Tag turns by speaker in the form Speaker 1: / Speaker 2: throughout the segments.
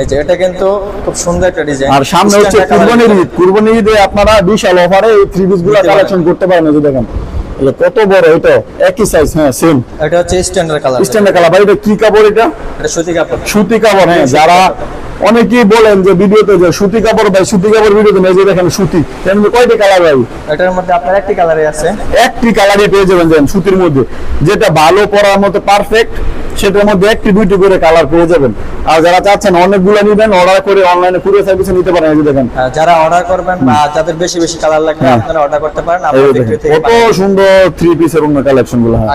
Speaker 1: এই যে এটা কিন্তু খুব সুন্দর একটা ডিজাইন
Speaker 2: আর সামনে হচ্ছে কুরবানির ঈদ। কুরবানির ঈদে আপনারা বিশাল অফারে এই থ্রি পিসগুলো
Speaker 1: দিতে পারেন।
Speaker 2: কালেকশন করতে পারেন এই দেখেন। এই কত বড় এটা? একই সাইজ হ্যাঁ সেম
Speaker 1: এটা হচ্ছে স্ট্যান্ডার্ড কালার
Speaker 2: স্ট্যান্ডার্ড কালার ভাই এটা কি কাপড় এটা?
Speaker 1: এটা সুতি কাপড়।
Speaker 2: সুতি কাপড় হ্যাঁ যারা অনেকেই বলেন যে ভিডিওতে যে সুতি কাপড় ভাই সুতি কাপড় ভিডিওতে নেই যে দেখেন সুতি। এর মধ্যে কয়টি কালার ভাই?
Speaker 1: এটার মধ্যে আপনার একটি কালারে আছে।
Speaker 2: একটি কালারই পেয়ে যাবেন যেন সুতির মধ্যে। যেটা ভালো পরার মতো পারফেক্ট সেটার মধ্যে একটি দুইটি করে কালার পেয়ে যাবেন। আর যারা চাচ্ছেন অনেকগুলো নিবেন অর্ডার করে অনলাইনে কুরিয়ার সার্ভিসে নিতে পারেন এই দেখেন।
Speaker 1: যারা অর্ডার করবেন বা যাদের বেশি বেশি কালার লাগবে
Speaker 2: হ্যাঁ।
Speaker 1: আপনারা অর্ডার করতে পারেন বিক্রি থেকে
Speaker 2: কত সুন্দর থ্রি পিসের অন্য কালেকশনগুলো হ্যাঁ।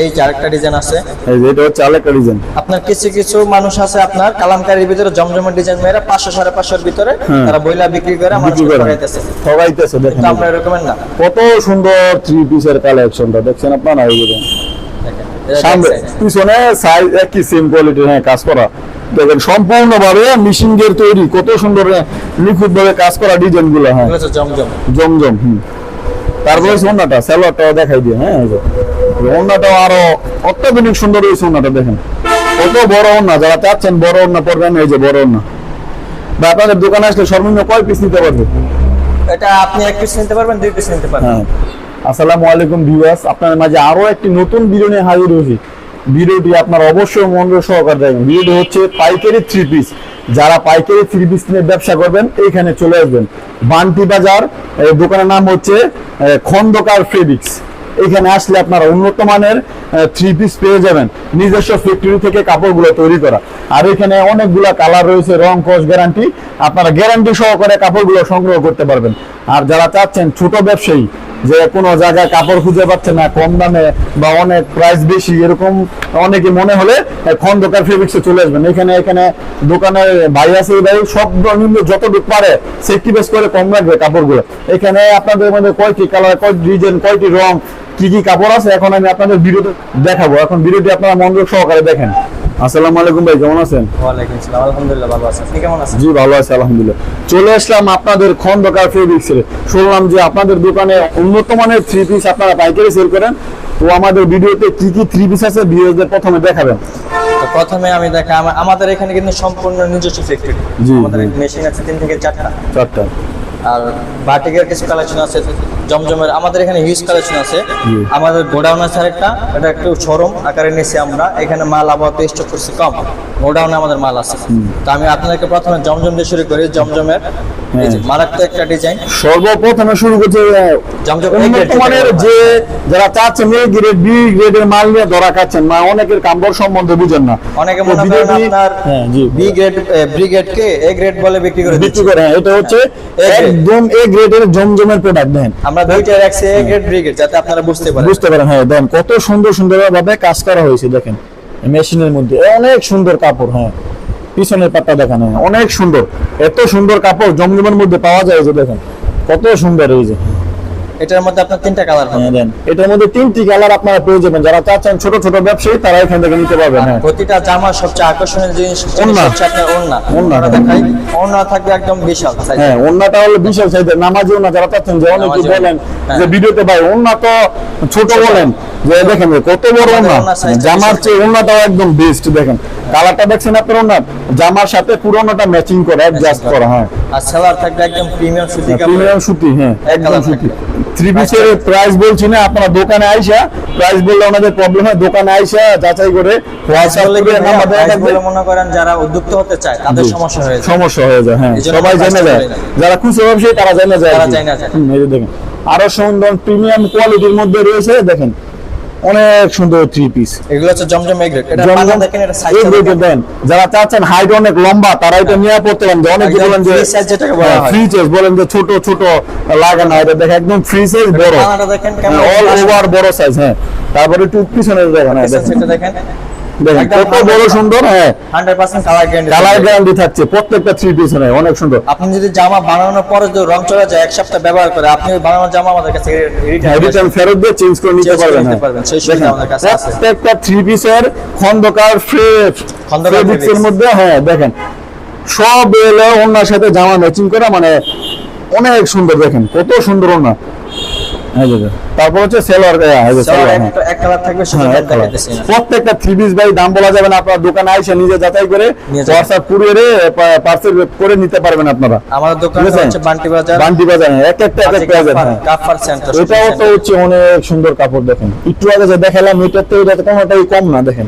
Speaker 1: এই আরেকটা ডিজাইন আছে।
Speaker 2: এই যে এটা হচ্ছে আরেকটা ডিজাইন
Speaker 1: আপনার কিছু কিছু মানুষ আছে আপনার কালামকারীর ভিতরে জমজমের ডিজাইন মেয়েরা পাঁচশো সাড়ে পাঁচশোর ভিতরে
Speaker 2: হ্যাঁ।
Speaker 1: তারা বইলা বিক্রি করে
Speaker 2: বিক্রি
Speaker 1: মানুষকে
Speaker 2: করেন
Speaker 1: ঠকাইতেছে
Speaker 2: দেখেন।
Speaker 1: আমরা এরকমের না।
Speaker 2: কত সুন্দর থ্রি পিসের কালেকশনটা দেখছেন আপনারা? সামনে পিছনে সাইজ একই সেম কোয়ালিটির হ্যাঁ কাজ করা। দেখেন সম্পূর্ণভাবে মিশিং এর তৈরি কত সুন্দর নিখুঁত ভাবে কাজ করা ডিজাইনগুলো হ্যাঁ
Speaker 1: জমজম।
Speaker 2: জমজম হুম। তারপরে হচ্ছে ওন্নাটা স্যালোয়ারটাও দেখাই দিয়ে হ্যাঁ এই আরও অত্যাধুনিক সুন্দর হয়েছে ওন্নাটা দেখেন। কত বড় ওন্না যারা চাচ্ছেন বড় ওন্না পড়বেন এই যে বড় ওন্না বা আপনাদের দোকানে আসলে সর্বনিম্ন কয় পিস নিতে পারবে?
Speaker 1: এটা আপনি এক পিস নিতে পারবেন দুই পিস নিতে পারবেন।
Speaker 2: হ্যাঁ। আসসালামু আলাইকুম ভিউয়ার্স আপনাদের মাঝে আরও একটি নতুন ভিডিও নিয়ে হাজির হয়েছি। ভিডিওটি আপনার অবশ্যই মনোযোগ সহকারে দেখবেন। ভিডিওটি হচ্ছে পাইকারি থ্রি পিস যারা পাইকারি থ্রি পিস নিয়ে ব্যবসা করবেন এইখানে চলে আসবেন। বান্টি বাজার দোকানের নাম হচ্ছে খন্দকার ফেব্রিক্স। এখানে আসলে আপনারা উন্নত মানের থ্রি পিস পেয়ে যাবেন। নিজস্ব ফ্যাক্টরি থেকে কাপড়গুলো তৈরি করা। আর এখানে অনেকগুলা কালার রয়েছে, রং কস গ্যারান্টি আপনারা গ্যারান্টি সহকারে কাপড়গুলো সংগ্রহ করতে পারবেন। আর যারা চাচ্ছেন ছোট ব্যবসায়ী যে কোনো জায়গায় কাপড় খুঁজে পাচ্ছে না, কম দামে বা অনেক প্রাইস বেশি, এরকম অনেকে মনে হলে খন্দকার ফেব্রিক্সে চলে আসবেন। এখানে এখানে দোকানে ভাই আছে, এই ভাই সব নিম্ন যতটুকু পারে সেফটি বেস করে কম রাখবে কাপড়গুলো। এখানে আপনাদের মধ্যে কয়টি কালার কয়টি ডিজাইন কয়টি রং, কি কি কাপড় আছে? এখন আমি আপনাদের ভিডিওতে দেখাবো। এখন ভিডিওটি আপনারা মনোযোগ সহকারে দেখেন। আসসালামু আলাইকুম ভাই কেমন আছেন?
Speaker 1: ওয়ালাইকুম আসসালাম আলহামদুলিল্লাহ ভালো আছেন আপনি কেমন আছেন?
Speaker 2: জি ভালো আছে আলহামদুলিল্লাহ। চলে আসলাম আপনাদের খন্দকার ফেব্রিক্স শুনলাম যে আপনাদের দোকানে উন্নত মানের থ্রি পিস আপনারা পাইকারি সেল করেন। তো আমাদের ভিডিওতে কি কি থ্রি পিস আছে ভিউয়ারদের প্রথমে দেখাবেন।
Speaker 1: তো প্রথমে আমি দেখা আমাদের এখানে কিন্তু সম্পূর্ণ নিজস্ব ফ্যাক্টরি আমাদের মেশিন আছে তিন থেকে চারটা।
Speaker 2: চারটা।
Speaker 1: আর বাটিকের কিছু কালেকশন আছে জমজমের আমাদের এখানে হিউজ কালেকশন আছে। আমাদের গোডাউন আছে একটা এটা একটু শোরুম আকারে নিয়েছি আমরা। এখানে মাল আবহাওয়া স্টক করছি কম। গোডাউনে আমাদের মাল আছে। তো আমি আপনাদেরকে প্রথমে জমজম দিয়ে শুরু করি জমজমের। মারাত্মক একটা ডিজাইন
Speaker 2: সর্বপ্রথমে শুরু করছে আহ,
Speaker 1: জমজম A
Speaker 2: উন্নত মানের যে যারা চাচ্ছেন এ গ্রেড বি গ্রেডের মাল নিয়ে ধরা খাচ্ছেন মা অনেকের কাম্বর সম্বন্ধে বুঝেন না।
Speaker 1: অনেকে মনে করেন আপনার
Speaker 2: হ্যাঁ
Speaker 1: বি গ্রেড বি গ্রেড কে এ গ্রেড বলে বিক্রি করে
Speaker 2: বিক্রি করে হ্যাঁ, এটা হচ্ছে একদম এ গ্রেডের জমজমের প্রোডাক্ট দেন
Speaker 1: আমরা দুইটা রাখছি এ গ্রেড বি গ্রেড যাতে আপনারা বুঝতে পারেন।
Speaker 2: বুঝতে পারেন হ্যাঁ দেন কত সুন্দর সুন্দর ভাবে কাজ করা হয়েছে দেখেন মেশিনের মধ্যে। অনেক সুন্দর কাপড় হ্যাঁ। পিছনের পাটটা দেখেন হ্যাঁ, অনেক সুন্দর। এত সুন্দর কাপড় জমজমের মধ্যে পাওয়া যায় যে দেখেন। কত সুন্দর এই যে।
Speaker 1: এটার মধ্যে আপনার তিনটা কালার হবে।
Speaker 2: হ্যাঁ এটার মধ্যে তিনটি কালার আপনারা পেয়ে যাবেন। যারা চাচ্ছেন ছোট ছোট ব্যবসায়ী তারা এখান থেকে নিতে পারবেন। হ্যাঁ।
Speaker 1: প্রতিটা জামার সবচেয়ে আকর্ষণীয় জিনিস হচ্ছে আপনার ওড়না।
Speaker 2: হ্যাঁ।
Speaker 1: দেখাই। ওড়না থাকবে একদম বিশাল
Speaker 2: হ্যাঁ ওন্নাটা হলো বিশাল সাইজের নামাজি ওন্না যারা চাচ্ছেন যে অনেকে বলেন
Speaker 1: হ্যাঁ।
Speaker 2: যে ভিডিওতে ভাই ওন্না তো ছোট বলেন। যে দেখেন কত বড় ওন্না জামার চেয়ে ওন্নাটাও একদম বেস্ট দেখেন। কালারটা দেখছেন আপনার ওন্নার জামার সাথে পুরোনোটা ম্যাচিং করে অ্যাডজাস্ট করা হ্যাঁ।
Speaker 1: আর সেলার থাকবে একদম প্রিমিয়াম সুতি
Speaker 2: প্রিমিয়াম সুতি হ্যাঁ একদম সুতি। থ্রি পিসের প্রাইস বলছি না আপনারা দোকানে আইসা প্রাইস বললে ওনাদের প্রবলেম হয় দোকানে আইসা যাচাই করে হোয়াটসঅ্যাপ
Speaker 1: আসলে
Speaker 2: নাম্বার দেওয়া থাকবে।
Speaker 1: মনে করেন যারা উদ্যুক্ত হতে চায় তাদের সমস্যা হয়ে যায়।
Speaker 2: সমস্যা হয়ে যায় হ্যাঁ সবাই জেনে যায়। যারা খুচরো ব্যবসায়ী তারা জেনে যায়
Speaker 1: তারা জেনে
Speaker 2: দেখেন আরও সুন্দর প্রিমিয়াম কোয়ালিটির মধ্যে রয়েছে দেখেন অনেক সুন্দর থ্রি পিস
Speaker 1: এগুলো হচ্ছে জমজম এগ্রেড এটা পানা দেখেন এটা সাইজ
Speaker 2: দেন। যারা চাচ্ছেন হাইট অনেক লম্বা তারা এটা নিয়ে পড়তে পারেন। অনেক বলেন যে
Speaker 1: free যেটাকে বলা হয়।
Speaker 2: ফ্রি সাইজ বলেন যে ছোট ছোট লাগে না এটা দেখেন একদম ফ্রি সাইজ বড়।
Speaker 1: দেখেন
Speaker 2: অল ওভার বড় সাইজ হ্যাঁ। তারপরে একটু পিছনে দেখেন।
Speaker 1: সেটা দেখেন।
Speaker 2: কত বড় সুন্দর হ্যাঁ
Speaker 1: 100% কালার গ্যারান্টি
Speaker 2: কালার গ্যারান্টি থাকছে প্রত্যেকটা থ্রি পিস অনেক সুন্দর
Speaker 1: আপনি যদি জামা বানানোর পরে যদি রং চলে যায় এক সপ্তাহ ব্যবহার করে আপনি জামা আমাদের কাছে রিটার্ন
Speaker 2: রিটার্ন ফেরত দিয়ে চেঞ্জ করে নিতে পারবেন
Speaker 1: নিতে
Speaker 2: হ্যাঁ।
Speaker 1: সেই সুবিধা আমাদের কাছে আছে।
Speaker 2: প্রত্যেকটা থ্রি পিসের খন্দকার
Speaker 1: খন্দকার
Speaker 2: মধ্যে হ্যাঁ দেখেন সব এলো ওনার সাথে জামা ম্যাচিং করা মানে অনেক সুন্দর দেখেন কত সুন্দর ওনা। তারপর হচ্ছে সেলোয়ার এই যে
Speaker 1: সালোয়ার
Speaker 2: সেলোয়ার।
Speaker 1: একটা- এক কালার থাকবে সেটা দাম
Speaker 2: এক কালার।
Speaker 1: দেখাইতেছি না।
Speaker 2: প্রত্যেকটা থ্রি পিস ভাই দাম বলা যাবে না আপনার দোকানে আইসে নিজে যাচাই করে হোয়াটসঅ্যাপ কুরিয়ারে পার্সেল করে নিতে পারবেন আপনারা
Speaker 1: আমার দোকান হচ্ছে বান্টি বাজার
Speaker 2: বান্টি বাজার এক একটা এক একটা বাজার।
Speaker 1: সেন্টার
Speaker 2: এটাও তো হচ্ছে অনেক সুন্দর কাপড় দেখেন একটু আগে যে দেখালাম এটার তো এটা কোনোটাই কম না দেখেন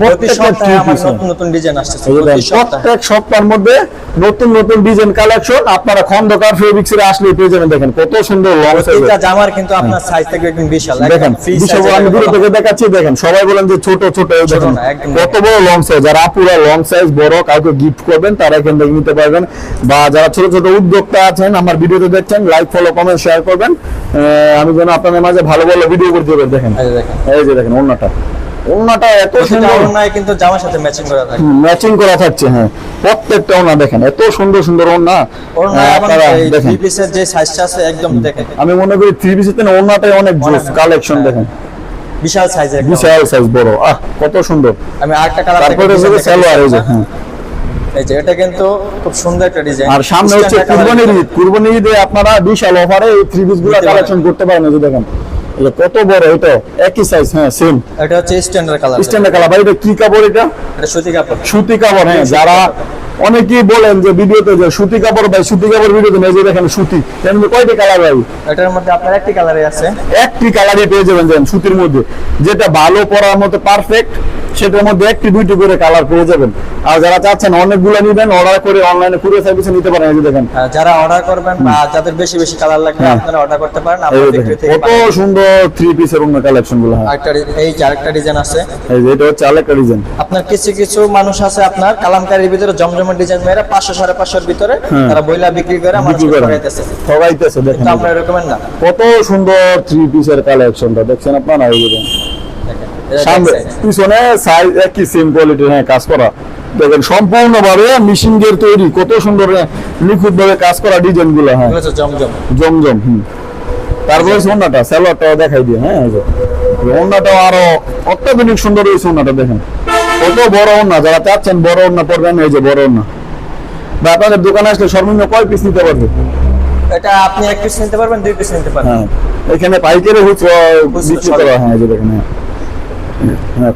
Speaker 1: প্রতি
Speaker 2: প্রত্যেকটা
Speaker 1: সপ্তাহে
Speaker 2: three
Speaker 1: আমার
Speaker 2: piece।
Speaker 1: নতুন নতুন ডিজাইন আসতেছে
Speaker 2: এই যে
Speaker 1: প্রতি
Speaker 2: দেখেন,
Speaker 1: সপ্তাহে
Speaker 2: প্রত্যেক সপ্তাহের মধ্যে নতুন নতুন ডিজাইন কালেকশন আপনারা খন্দকার ফেব্রিক্স এর আসলে পেয়ে যাবেন দেখেন কত সুন্দর লং
Speaker 1: প্রতিটা জামার কিন্তু আপনার সাইজ থেকে একদম বিশাল।
Speaker 2: দেখেন বিশাল আমি দূরে থেকে দেখাচ্ছি দেখেন সবাই বলেন যে ছোট ছোট এই দেখেন কত বড় লং সাইজ যারা আপুরা লং সাইজ বড় কাউকে গিফট করবেন তারা এখান থেকে নিতে পারবেন। বা যারা ছোট ছোট উদ্যোক্তা আছেন আমার ভিডিওতে দেখছেন লাইক ফলো কমেন্ট শেয়ার করবেন। আমি যেন আপনাদের মাঝে ভালো ভালো ভিডিও করতে পারি দেখেন।
Speaker 1: এই যে দেখেন।
Speaker 2: এই ওন্নাটা এত সুন্দর
Speaker 1: কিন্তু জামার সাথে ম্যাচিং করা থাকে।
Speaker 2: ম্যাচিং করা থাকছে হ্যাঁ। প্রত্যেকটা ওনা দেখেন এত সুন্দর সুন্দর ওনা আপনারা দেখেন।
Speaker 1: থ্রি পিসের যে সাইজটা আছে একদম দেখেন।
Speaker 2: আমি মনে করি থ্রি পিসের থেকে ওনাটাই অনেক জোস কালেকশন
Speaker 1: হ্যাঁ।
Speaker 2: দেখেন।
Speaker 1: বিশাল সাইজের
Speaker 2: বিশাল সাইজ বড় আহ কত সুন্দর।
Speaker 1: আমি আরেকটা কালার
Speaker 2: তারপরে হচ্ছে সালোয়ার এই যে হ্যাঁ।
Speaker 1: এই যে এটা কিন্তু খুব সুন্দর একটা ডিজাইন
Speaker 2: আর সামনে হচ্ছে কুরবানির ঈদ। কুরবানির ঈদে আপনারা বিশাল অফারে এই থ্রি
Speaker 1: পিসগুলো
Speaker 2: কালেকশন করতে পারেন এই দেখেন। কত বড় এটা? একই সাইজ হ্যাঁ সেম
Speaker 1: এটা হচ্ছে স্ট্যান্ডার্ড কালার
Speaker 2: স্ট্যান্ডার্ড কালার ভাই এটা কি কাপড় এটা?
Speaker 1: এটা সুতি কাপড়।
Speaker 2: সুতি কাপড় হ্যাঁ যারা অনেকেই বলেন যে ভিডিওতে যে সুতি কাপড় ভাই সুতি কাপড় ভিডিওতে নেই যে দেখেন সুতি। তেমনি কয়টি কালার ভাই?
Speaker 1: এটার মধ্যে আপনার একটি কালারে আছে।
Speaker 2: একটি কালারই পেয়ে যাবেন যেন সুতির মধ্যে। যেটা ভালো পরার মতো পারফেক্ট সেটার মধ্যে একটি দুইটি করে কালার পেয়ে যাবেন। আর যারা চাচ্ছেন অনেকগুলো নিবেন অর্ডার করে অনলাইনে কুরিয়ার সার্ভিসে নিতে পারেন এই দেখেন।
Speaker 1: যারা অর্ডার করবেন বা যাদের বেশি বেশি কালার লাগবে
Speaker 2: হ্যাঁ।
Speaker 1: আপনারা অর্ডার করতে পারেন। আপনার ফ্যাক্টরি থেকে
Speaker 2: কত সুন্দর থ্রি পিসের অন্য কালেকশনগুলো হয়।
Speaker 1: আরেকটা এই আরেকটা ডিজাইন আছে।
Speaker 2: এই যে এটা হচ্ছে আরেকটা ডিজাইন
Speaker 1: আপনার কিছু কিছু মানুষ আছে আপনার কালামকারীর ভিতরে জমজমের ডিজাইন মেয়েরা পাঁচশো সাড়ে পাঁচশোর ভিতরে
Speaker 2: হ্যাঁ।
Speaker 1: তারা বইলা বিক্রি করে
Speaker 2: বিক্রি
Speaker 1: ঠকাইতেছে
Speaker 2: ঠগাইতেছে দেখেন।
Speaker 1: কিন্তু আমরা এরকমের না?
Speaker 2: কত সুন্দর থ্রি পিসের কালেকশনটা দেখছেন আপনারা? সামনে পিছনে সাইজ একই সেম কোয়ালিটির হ্যাঁ কাজ করা। দেখেন সম্পূর্ণভাবে মেশিন দিয়ে তৈরি কত সুন্দর নিখুঁত ভাবে কাজ করা ডিজাইনগুলো হ্যাঁ
Speaker 1: জমজম।
Speaker 2: জমজম হুম। তারপরে সোনাটা স্যালোয়ারটাও দেখাই দিয়ে হ্যাঁ এই আরও অত্যাধুনিক সুন্দর এই সোনাটা দেখেন। কত বড় ওন্না যারা চাচ্ছেন বড় ওন্না পড়বেন এই যে বড় ওন্না বা আপনাদের দোকানে আসলে সর্বনিম্ন কয় পিস নিতে পারবে?
Speaker 1: এটা আপনি এক পিস নিতে পারবেন দুই পিস নিতে পারবেন।
Speaker 2: হ্যাঁ। এখানে পাইকারি খুচরা বিক্রি করা হয় যে দেখেন হ্যাঁ।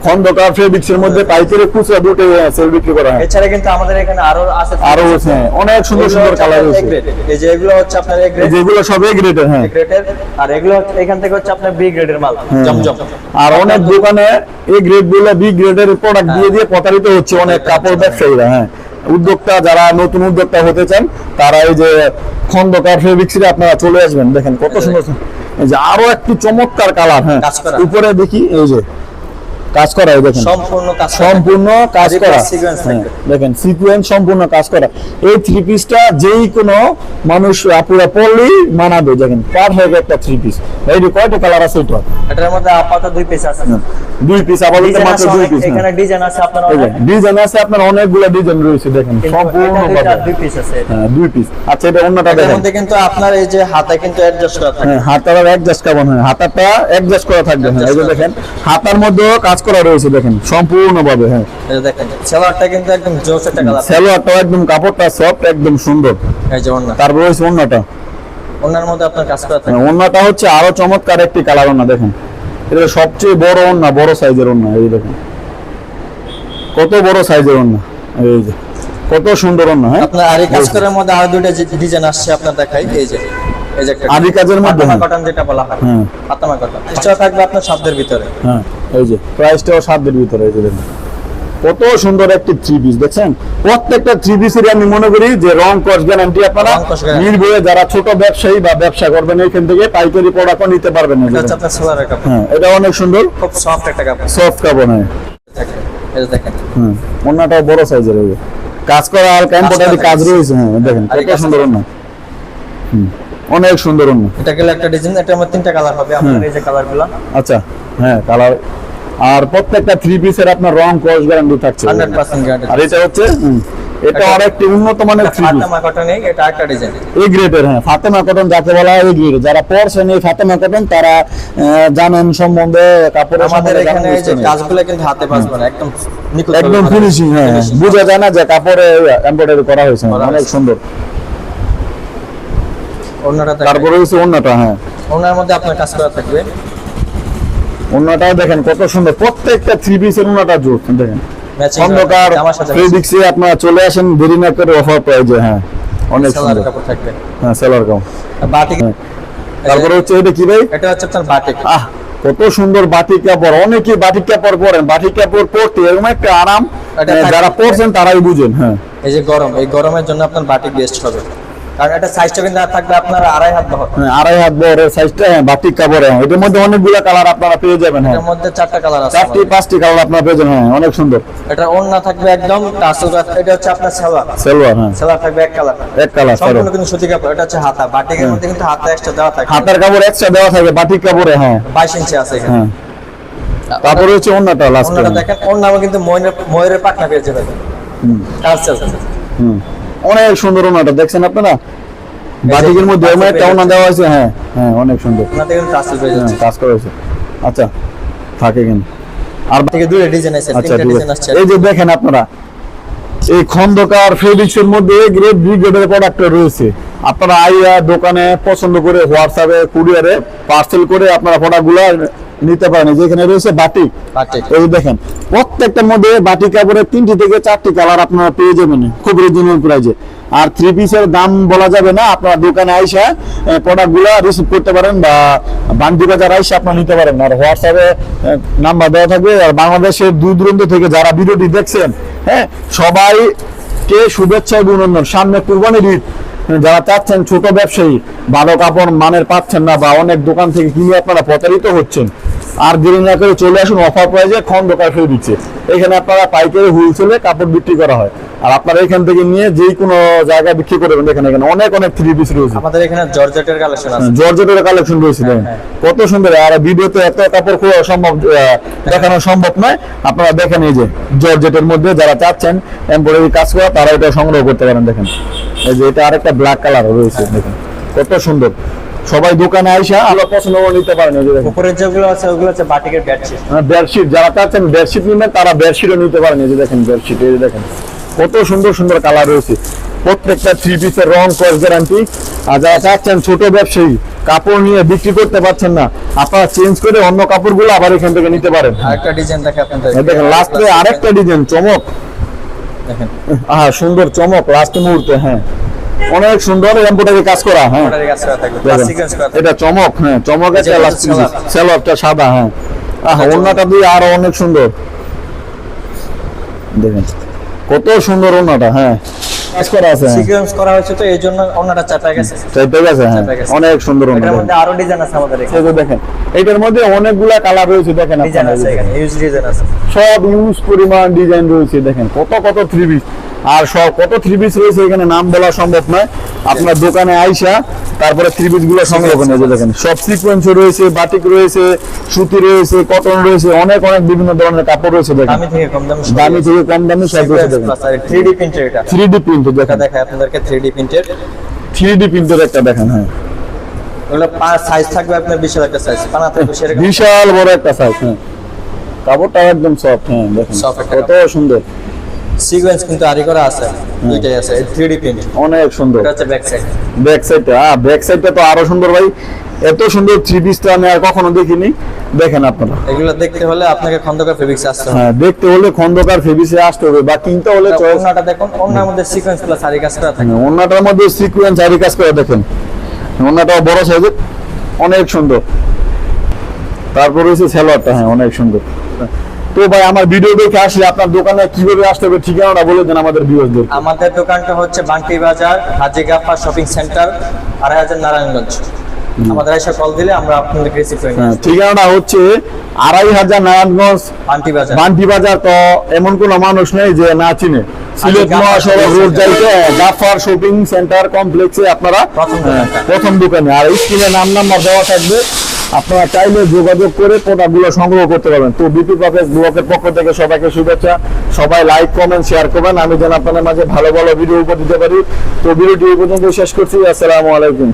Speaker 2: খন্দকার ফেব্রিক্সের মধ্যে পাইকারি খুচরা দুটোই সেল বিক্রি করা হয়।
Speaker 1: এছাড়া কিন্তু আমাদের এখানে আরও আছে
Speaker 2: আরও হ্যাঁ, অনেক সুন্দর সুন্দর কালার
Speaker 1: grade। এই যে এগুলো হচ্ছে আপনার এ গ্রেড
Speaker 2: যেগুলো সব এ গ্রেডের হ্যাঁ।
Speaker 1: গ্রেডের আর এগুলো এখান থেকে হচ্ছে আপনার বি গ্রেডের মাল।
Speaker 2: হ্যাঁ।
Speaker 1: জমজম।
Speaker 2: আর অনেক দোকানে এই গ্রেডগুলো বি গ্রেডের প্রোডাক্ট দিয়ে দিয়ে প্রতারিত হচ্ছে অনেক কাপড় ব্যবসায়ীরা হ্যাঁ। উদ্যোক্তা যারা নতুন উদ্যোক্তা হতে চান তারা এই যে খন্দকার ফেব্রিক্সে আপনারা চলে আসবেন। দেখেন কত সুন্দর। এই যে আরও একটি চমৎকার কালার হ্যাঁ। উপরে দেখি এই যে কাজ করা দেখেন।
Speaker 1: সম্পূর্ণ কাজ করা।
Speaker 2: সম্পূর্ণ কাজ করা।
Speaker 1: sequence
Speaker 2: হ্যাঁ। দেখেন সিকোয়েন্স সম্পূর্ণ কাজ করা। এই থ্রি পিসটা যেই কোনো মানুষ আপুরা পরলেই মানাবে দেখেন পারফেক্ট একটা থ্রি পিস যে কয়টা কালার আছে এটা?
Speaker 1: এটার মধ্যে আপাতত দুই পিস আছে
Speaker 2: দুই পিস আপাতত মাত্র দুই পিস
Speaker 1: এখানে ডিজাইন আছে আপনার অনেক
Speaker 2: ডিজাইন আছে আপনার অনেকগুলো ডিজাইন রয়েছে দেখেন সম্পূর্ণ
Speaker 1: দুই পিস আছে।
Speaker 2: হ্যাঁ দুই পিস আচ্ছা এটা অন্যটা দেখেন।
Speaker 1: মধ্যে কিন্তু আপনার এই যে হাতে কিন্তু অ্যাডজাস্ট করা থাকে।
Speaker 2: হ্যাঁ অ্যাডজাস্ট কেমন হয়। অ্যাডজাস্ট করা থাকবে। হ্যাঁ এই যে দেখেন হাতার মধ্যেও কাজ করা রয়েছে দেখেন। সম্পূর্ণভাবে হ্যাঁ।
Speaker 1: দেখেন কিন্তু একদম জোস একটা কালার
Speaker 2: সালোয়ারটাও একদম কাপড়টা সফট একদম সুন্দর।
Speaker 1: এই যে অন্য
Speaker 2: তারপর
Speaker 1: মধ্যে আপনার কাজ করা থাকে।
Speaker 2: হ্যাঁ, ওন্নাটা হচ্ছে আরও চমৎকার একটি কালার ওন্না দেখেন। এটা সবচেয়ে বড় ওন্না বড় সাইজের ওন্না এই দেখেন। কত বড় সাইজের ওন্না এই যে। কত সুন্দর ওন্না হ্যাঁ।
Speaker 1: আপনার আর এই কাজ করার মধ্যে আরও দুইটা ডিজাইন আসছে আপনার দেখাই এই যে। এই যে একটা
Speaker 2: আদি কাজের মধ্যে।
Speaker 1: কটন যেটা বলা হয়।
Speaker 2: হ্যাঁ।
Speaker 1: পাতামা কটন এটা থাকবে আপনার শব্দের ভিতরে।
Speaker 2: হ্যাঁ এই যে প্রাইসটাও সাতদের ভিতরে এই যে কত সুন্দর একটি থ্রি পিস দেখছেন? প্রত্যেকটা থ্রি পিসের আমি মনে করি যে রং কস গ্যারান্টি আপনারা। নির্ভয়ে যারা ছোট ব্যবসায়ী বা ব্যবসা করবেন এখান থেকে পাইকারি প্রোডাক্টও নিতে পারবেন হ্যাঁ এটা অনেক সুন্দর।
Speaker 1: খুব সফট একটা কাপড়।
Speaker 2: সফট কাপড় হ্যাঁ।
Speaker 1: দেখেন
Speaker 2: হুম বড় সাইজের কাজ করা আর কাজ রয়েছে হ্যাঁ দেখেন কত সুন্দর ওন্না হুম। অনেক সুন্দর ওন্না
Speaker 1: এটা গেলে একটা ডিজাইন এটার মধ্যে তিনটা কালার হবে আপনার এই যে কালারগুলো
Speaker 2: আচ্ছা হ্যাঁ কালার আর প্রত্যেকটা থ্রি পিসের আপনার রং কস গ্যারান্টি থাকছে।
Speaker 1: 100% গ্যারান্টি
Speaker 2: আর এটা হচ্ছে এটা আর একটি উন্নত মানের থ্রি পিস
Speaker 1: ফাতামা কটনে এটা একটা ডিজাইন
Speaker 2: এই গ্রেডের হ্যাঁ ফাতেমা কটন যাকে বলা হয় এই গ্রেড যারা পড়ছেন এই ফাতেমা কটন তারা জানেন সম্বন্ধে কাপড়ের
Speaker 1: আমাদের এখানে এই যে কাজগুলো কিন্তু হাতে বাঁচবে না একদম
Speaker 2: একদম ফিনিশিং হ্যাঁ হ্যাঁ। বোঝা যায় না যে কাপড়ে এমব্রয়ডারি করা হয়েছে। অনেক সুন্দর।
Speaker 1: অন্যটা
Speaker 2: তারপরে হচ্ছে অন্যটা হ্যাঁ।
Speaker 1: ওনার মধ্যে আপনার কাজ করা থাকবে।
Speaker 2: ওনাটাও দেখেন কত সুন্দর। প্রত্যেকটা থ্রি পিসের জোর দেখেন। অন্ধকার ফেব্রিক্সে আপনারা চলে আসেন দেরি না করে অফার প্রাইজে হ্যাঁ। অনেক সুন্দর।
Speaker 1: কাপড় থাকবে।
Speaker 2: হ্যাঁ সেলার কাম
Speaker 1: বাটিক
Speaker 2: হ্যাঁ। তারপরে হচ্ছে এটা কি ভাই?
Speaker 1: এটা হচ্ছে আপনার বাটিক।
Speaker 2: আহ কত সুন্দর বাটিক কাপড়। অনেকে বাটিক কাপড় পরেন। বাটিক কাপড় পরতে এরকম একটা আরাম
Speaker 1: এটা
Speaker 2: যারা পরছেন তারাই বুঝেন হ্যাঁ।
Speaker 1: এই যে গরম এই গরমের জন্য আপনার বাটিক বেস্ট হবে। কারণ এটা সাইজটা কিন্তু থাকবে আপনার আড়াই হাত বহর।
Speaker 2: হ্যাঁ, আড়াই হাত বড়ের সাইজটা হ্যাঁ বাটিক কাপড় হ্যাঁ। এটার মধ্যে অনেকগুলো কালার আপনারা পেয়ে যাবেন হ্যাঁ।
Speaker 1: এর মধ্যে চারটা কালার আছে
Speaker 2: চারটি পাঁচটি কালার আপনারা পেয়ে যাবেন হ্যাঁ অনেক সুন্দর।
Speaker 1: এটা ওন্না থাকবে একদম টাসেল এটা হচ্ছে আপনার সেলার
Speaker 2: সেলভার হ্যাঁ।
Speaker 1: সেলার থাকবে এক কালার
Speaker 2: এক কালার
Speaker 1: সম্পূর্ণ কিন্তু সুতি কাপড় এটা হচ্ছে হাতা। বাটিকের মধ্যে কিন্তু হাতা এক্সট্রা দেওয়া থাকে।
Speaker 2: হাতার কাপড় এক্সট্রা দেওয়া থাকে বাটিক কাপড়ে হ্যাঁ।
Speaker 1: বাইশ ইঞ্চি আছে এখানে।
Speaker 2: তারপরে হচ্ছে লাস্ট
Speaker 1: ওন্নাটা দেখেন ওন্নাও কিন্তু ময়ূরের ময়ূরের পাখনা পেয়ে যাবেন। কাজ চলছে
Speaker 2: হুম। অনেক সুন্দর ওনাটা দেখছেন আপনারা? বাটিকের মধ্যে একটা ওনা দেওয়া আছে হ্যাঁ হ্যাঁ অনেক সুন্দর।
Speaker 1: ওনাতে কিন্তু টাসেল পেয়ে
Speaker 2: হ্যাঁ, কাজ করা হয়েছে। আচ্ছা থাকে কিন্তু। আর
Speaker 1: থেকে দুটো ডিজাইন আছে
Speaker 2: আচ্ছা
Speaker 1: তিনটা ডিজাইন
Speaker 2: আছে
Speaker 1: আসছে।
Speaker 2: এই যে দেখেন আপনারা এই খন্দকার ফেব্রিক্স এর মধ্যে গ্রেড বি গ্রেডের প্রোডাক্ট রয়েছে। আপনারা আইয়া দোকানে পছন্দ করে হোয়াটসঅ্যাপে কুরিয়ারে পার্সেল করে আপনারা প্রোডাক্টগুলো নিতে পারেন। যেখানে রয়েছে বাটিক
Speaker 1: বাটিক
Speaker 2: এই দেখেন প্রত্যেকটার মধ্যে বাটিক কাপড়ের তিনটি থেকে চারটি কালার আপনারা পেয়ে যাবেন। খুব রিজনেবল প্রাইজে আর থ্রি পিসের দাম বলা যাবে না। আপনার দোকানে আইসা প্রোডাক্টগুলা রিসিভ করতে পারেন বা বান্ডি বাজার আইসা আপনারা নিতে পারেন। আর হোয়াটসঅ্যাপে নাম্বার দেওয়া থাকবে। আর বাংলাদেশের দূর দূরান্ত থেকে যারা ভিডিওটি দেখছেন হ্যাঁ সবাইকে শুভেচ্ছা এবং অভিনন্দন। সামনে কুরবানির ঈদ। যারা চাচ্ছেন ছোট ব্যবসায়ী ভালো কাপড় মানের পাচ্ছেন না বা অনেক দোকান থেকে কিনে আপনারা প্রতারিত হচ্ছেন আর দেরি না করে চলে আসুন অফার প্রাইজে খন্দকার ফেলে দিচ্ছে এখানে আপনারা পাইকারি হোলসেলে কাপড় বিক্রি করা হয়। আর আপনারা এখান থেকে নিয়ে যে কোনো জায়গায় বিক্রি করবেন দেখেন এখানে অনেক অনেক থ্রি পিস রয়েছে।
Speaker 1: আমাদের এখানে জর্জেটের কালেকশন আছে।
Speaker 2: জর্জেটের কালেকশন রয়েছে দেখেন।
Speaker 1: হ্যাঁ।
Speaker 2: কত সুন্দর। আর ভিডিওতে এত কাপড় খোলা সম্ভব দেখানো সম্ভব নয়। আপনারা দেখেন এই যে জর্জেটের মধ্যে যারা চাচ্ছেন এমব্রয়ডারি কাজ করা তারা এটা সংগ্রহ করতে পারেন দেখেন। এই যে এটা আরেকটা ব্ল্যাক কালার রয়েছে দেখেন। কত সুন্দর। সবাই দোকানে আইসা আলো পছন্দ করে নিতে পারেন
Speaker 1: উপরের যেগুলো আছে ওগুলো হচ্ছে বাটিকের বেডশিট
Speaker 2: বেডশিট যারা চাচ্ছেন বেডশিট নেবেন তারা বেডশিটও নিতে পারেন এই যে দেখেন বেডশিট এই যে দেখেন। কত সুন্দর সুন্দর কালার রয়েছে। প্রত্যেকটা থ্রি পিসের রং কস গ্যারান্টি আর যারা চাচ্ছেন ছোট ব্যবসায়ী কাপড় নিয়ে বিক্রি করতে পারছেন না আপনারা চেঞ্জ করে অন্য কাপড়গুলো আবার এখান থেকে নিতে পারেন।
Speaker 1: আরেকটা ডিজাইন দেখে আপনাদের।
Speaker 2: দেখেন লাস্টে আরেকটা ডিজাইন চমক।
Speaker 1: দেখেন।
Speaker 2: হ্যাঁ সুন্দর চমক লাস্ট মুহূর্তে হ্যাঁ। অনেক সুন্দর এম্বোটারি কাজ করা হ্যাঁ। এটা চমক হ্যাঁ চমক একটা
Speaker 1: এটা
Speaker 2: লাস্ট সাদা। হ্যাঁ। আহ
Speaker 1: এটা
Speaker 2: দিয়ে আরও অনেক সুন্দর। দেখেন কত সুন্দর ওন্নাটা হ্যাঁ। করা আছে হ্যাঁ।
Speaker 1: সিকোয়েন্স করা হয়েছে তো এই জন্য অন্যটা চাপা গেছে।
Speaker 2: চাইতে গেছে হ্যাঁ। অনেক সুন্দর ওন্না
Speaker 1: এটার মধ্যে আরও ডিজাইন আছে আমাদের এখানে।
Speaker 2: দেখেন এটার মধ্যে অনেকগুলা কালার রয়েছে দেখেন
Speaker 1: ডিজাইন আছে এখানে ইউজ ডিজাইন আছে।
Speaker 2: সব ইউজ পরিমাণ ডিজাইন রয়েছে দেখেন। কত কত থ্রি পিস আর সব কত থ্রি পিস রয়েছে এখানে নাম বলা সম্ভব নয়। আপনার দোকানে আইসা তারপরে থ্রি পিসগুলো সংগ্রহ করে দেখেন সব সিকোয়েন্স রয়েছে বাটিক রয়েছে সুতি রয়েছে কটন রয়েছে অনেক অনেক বিভিন্ন ধরনের কাপড় রয়েছে দেখেন।
Speaker 1: দামি থেকে কম দামি
Speaker 2: দামি থেকে কম দামি সব রয়েছে দেখেন।
Speaker 1: 3D প্রিন্টের এটা
Speaker 2: থ্রি ডি প্রিন্ট
Speaker 1: এটা।
Speaker 2: দেখেন।
Speaker 1: দেখায় আপনাদেরকে 3D প্রিন্টের
Speaker 2: থ্রি ডি প্রিন্টের একটা দেখেন হ্যাঁ।
Speaker 1: ওগুলো সাইজ থাকবে আপনার বিশাল একটা সাইজ পানা থাকবে সেরকম।
Speaker 2: বিশাল বড় একটা সাইজ হ্যাঁ। কাপড়টা একদম সফট হ্যাঁ দেখেন।
Speaker 1: একটা
Speaker 2: কত সুন্দর।
Speaker 1: সিকোয়েন্স কিন্তু আরি করা আছে দুইটাই আছে 3D প্রিন্ট
Speaker 2: অনেক সুন্দর।
Speaker 1: এটা হচ্ছে ব্যাক সাইড
Speaker 2: ব্যাক সাইডটা হ্যাঁ ব্যাক সাইডটা তো আরও সুন্দর ভাই। এত সুন্দর থ্রি পিসটা আমি আর কখনো দেখিনি। দেখেন আপনারা।
Speaker 1: এগুলো দেখতে হলে আপনাকে খন্দকার ফেব্রিক্স আসতে হবে।
Speaker 2: হ্যাঁ দেখতে হলে খন্দকার ফেবিসে আসতে হবে বা কিনতে হলে চয়েস
Speaker 1: ওনাটা দেখুন ওনার মধ্যে সিকোয়েন্স প্লাস আরি কাজ করা থাকে।
Speaker 2: অন্যটার মধ্যে সিকুয়েন্স আরি কাজ করে দেখেন। অন্যটাও বড় সাইজের অনেক সুন্দর। তারপর রয়েছে সেলোয়ারটা হ্যাঁ অনেক সুন্দর। তো ভাই আমার ভিডিও দেখে আসলে আপনার দোকানে কীভাবে আসতে হবে ঠিকানাটা বলে দেন আমাদের ভিউয়ারদের
Speaker 1: আমাদের দোকানটা হচ্ছে বাজার হাজি গাফা শপিং সেন্টার আড়াই হাজার নারায়ণগঞ্জ আমাদের এসে কল দিলে আমরা আপনাদেরকে রিসিভ করে নিয়ে
Speaker 2: হ্যাঁ হচ্ছে আড়াই হাজার নারায়ণগঞ্জ।
Speaker 1: বান্টি বাজার।
Speaker 2: বান্টি বাজার তো এমন কোন মানুষ নেই যে না চিনে। সিলেট মহাসড়ক রোড যাইতে গাফার শপিং সেন্টার কমপ্লেক্সে আপনারা
Speaker 1: প্রথম
Speaker 2: হ্যাঁ, প্রথম দোকানে। আর স্ক্রিনে নাম নাম্বার দেওয়া থাকবে আপনারা চাইলে যোগাযোগ করে প্রোডাক্টগুলো সংগ্রহ করতে পারবেন। তো বিপি পাকের ব্লকের পক্ষ থেকে সবাইকে শুভেচ্ছা। সবাই লাইক কমেন্ট শেয়ার করবেন। আমি যেন আপনাদের মাঝে ভালো ভালো ভিডিও উপর দিতে পারি। তো ভিডিওটি এই পর্যন্ত শেষ করছি। আসসালামু আলাইকুম।